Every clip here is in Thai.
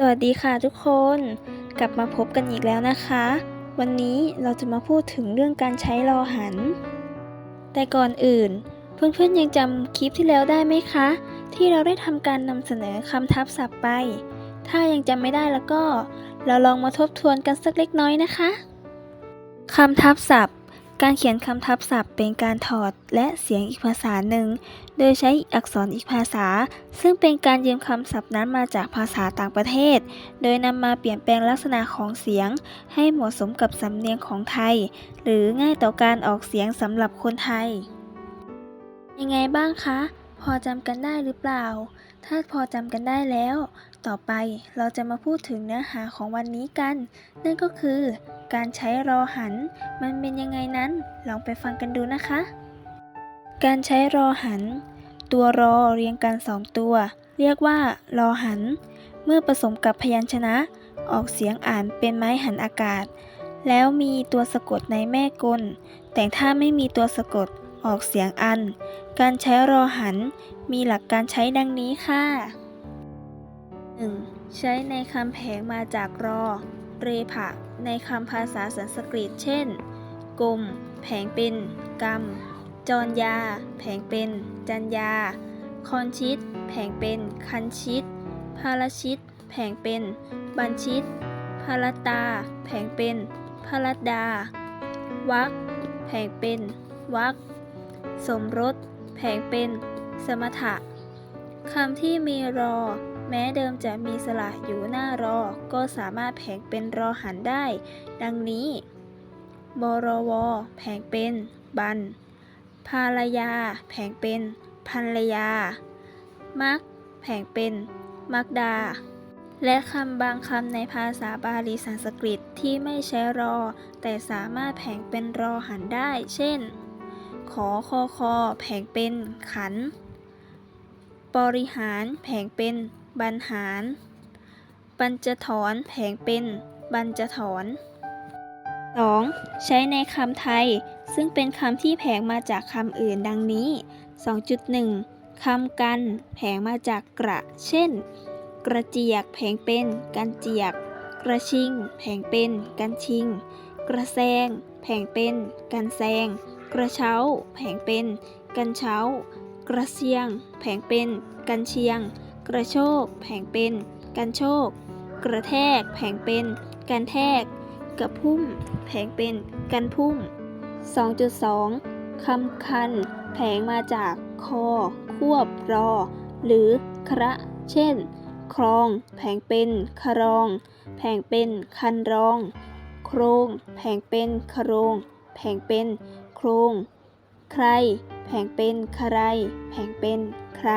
สวัสดีค่ะทุกคนกลับมาพบกันอีกแล้วนะคะ วันนี้เราจะมาพูดถึงเรื่องการใช้รอหัน แต่ก่อนอื่น เพื่อนๆยังจำคลิปที่แล้วได้ไหมคะ ที่เราได้ทำการนำเสนอคำทับศัพท์ไป ถ้ายังจำไม่ได้แล้วก็ เราลองมาทบทวนกันสักเล็กน้อยนะคะคำทับศัพท์ การเขียนคำทับศัพท์เป็นการถอดและเสียงอีกภาษาหนึ่ง โดยใช้อักษรอีกภาษา ซึ่งเป็นการยืมคำศัพท์นั้นมาจากภาษาต่างประเทศ โดยนำมาเปลี่ยนแปลงลักษณะของเสียง ให้เหมาะสมกับสำเนียงของไทย หรือง่ายต่อการออกเสียงสำหรับคนไทย ยังไงบ้างคะ พอจำกันได้หรือเปล่า ถ้าพอจำกันได้แล้ว ต่อไปเราจะมาพูดถึงเนื้อหาของวันนี้กัน นั่นก็คือ การใช้รอหัน มันเป็นยังไงนั้น ลองไปฟังกันดูนะคะ การใช้รอหัน ตัวรอเรียงกันสองตัว เรียกว่ารอหัน เมื่อผสมกับพยัญชนะ ออกเสียงอ่านเป็นไม้หันอากาศ แล้วมีตัวสะกดในแม่กล แต่ถ้าไม่มีตัวสะกด ออกเสียงอัน การใช้รอหัน มีหลักการใช้ดังนี้ค่ะ 1. ใช้ในคำแผงมาจากรอ เรผะ ในคำภาษาสันสกฤต เช่น กลม แผงเป็น กรรม จรยา แผงเป็น จัญญาคอนชิต แผงเป็น คันชิต ภารชิต แผงเป็น บัญชิต ภารตา แผงเป็นภรดา วักแผงเป็นวัก สมรส แผงเป็น สมถะคำที่มีรอ แม้เดิมจะมีสระอยู่หน้ารอ ก็สามารถแผงเป็นรอหันได้ ดังนี้ บรว แผงเป็น บัน ภารยา แผงเป็นภรรยา มัก แผงเป็น มักดา และคำบางคำในภาษาบาลีสันสกฤตที่ไม่ใช้รอ แต่สามารถแผงเป็นรอหันได้ เช่น ขอคอคอแผงเป็นขัน บริหารแผงเป็นบรรหารปัญจถอนแผงเป็นบรรจถอน 2. ใช้ในคำไทย ซึ่งเป็นคำที่แผงมาจากคำอื่นดังนี้ 2.1 คำกัน แผงมาจากกระ เช่น กระเจียก แผงเป็น กันเจียก กระชิง แผงเป็น กันชิง กระแซง แผงเป็น กันแซง กระเช้า แผงเป็น กันเช้า กระเซียง แผงเป็น กันเชียง กระโชก แผงเป็น กันโชก กระแทก แผงเป็น กันแทก กระพุ่ม แผงเป็น กันพุ่ม 2.2 คำคัน แผงมาจาก คอ ควบ รอ หรือ คระ เช่น ครอง แผงเป็น ครอง แผงเป็น คันรอง โครง แผงเป็น ครง แผงเป็น โครง ใคร แผงเป็น ใคร แผงเป็น ใคร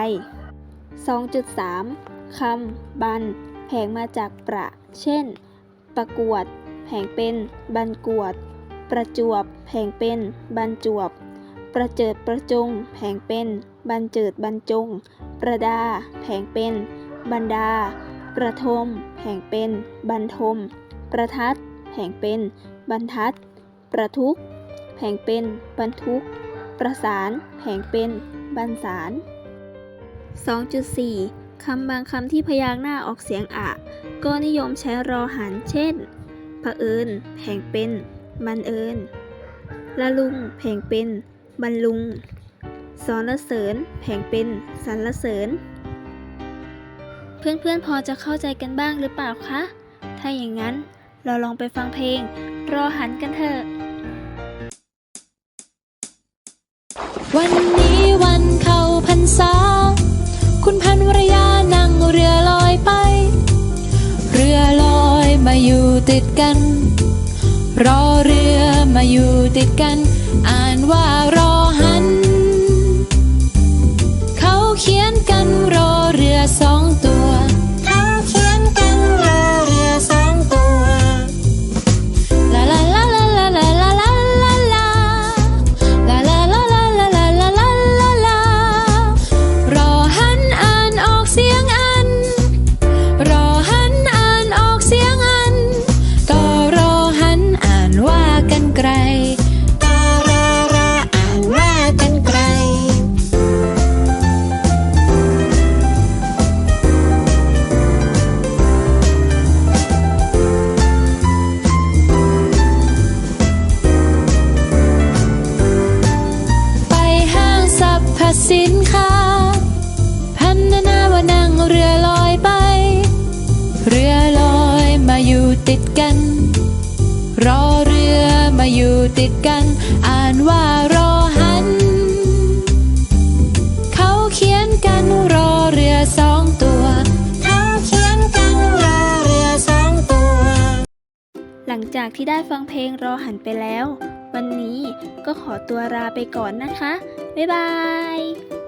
2.3คำบัน แผงมาจากประ เช่น ประกวด แผงเป็น บันกวด ประจวบ แผงเป็น บันจวบ ประเจิดประจง แผงเป็น บันเจิดบันจง ประดา แผงเป็น บรรดา ประทม แผงเป็นบรรทม ประทัด แผงเป็น บรรทัด ประทุก แผงเป็นบรรทุก ประสานแผงเป็นบรรสาร2.4 คำบางคำที่พยางค์หน้าออกเสียงอะ ก็นิยมใช้รอหัน เช่นเผอิญแผงเป็นบันเอิญละลุงแผงเป็นบรรลุงสรรเสริญแผงเป็นสรรเสริญ เพื่อนๆพอจะเข้าใจกันบ้างหรือเปล่าคะ ถ้าอย่างนั้นเราลองไปฟังเพลง รอหันกันเถอะ วันนี้วันเข้าพรรษา คุณพันวรยานั่งเรือลอยไป เรือลอยมาอยู่ติดกัน รอเรือมาอยู่ติดกัน อ่านว่าร ติดกัน รอเรือมาอยู่ติดกัน อ่านว่ารอหันเขาเขียนกันรอเรือสองตัวเขาเขียนกันรอเรือสองตัวหลังจากที่ได้ฟังเพลงรอหันไปแล้ว วันนี้ก็ขอตัวลาไปก่อนนะคะ บ๊ายบาย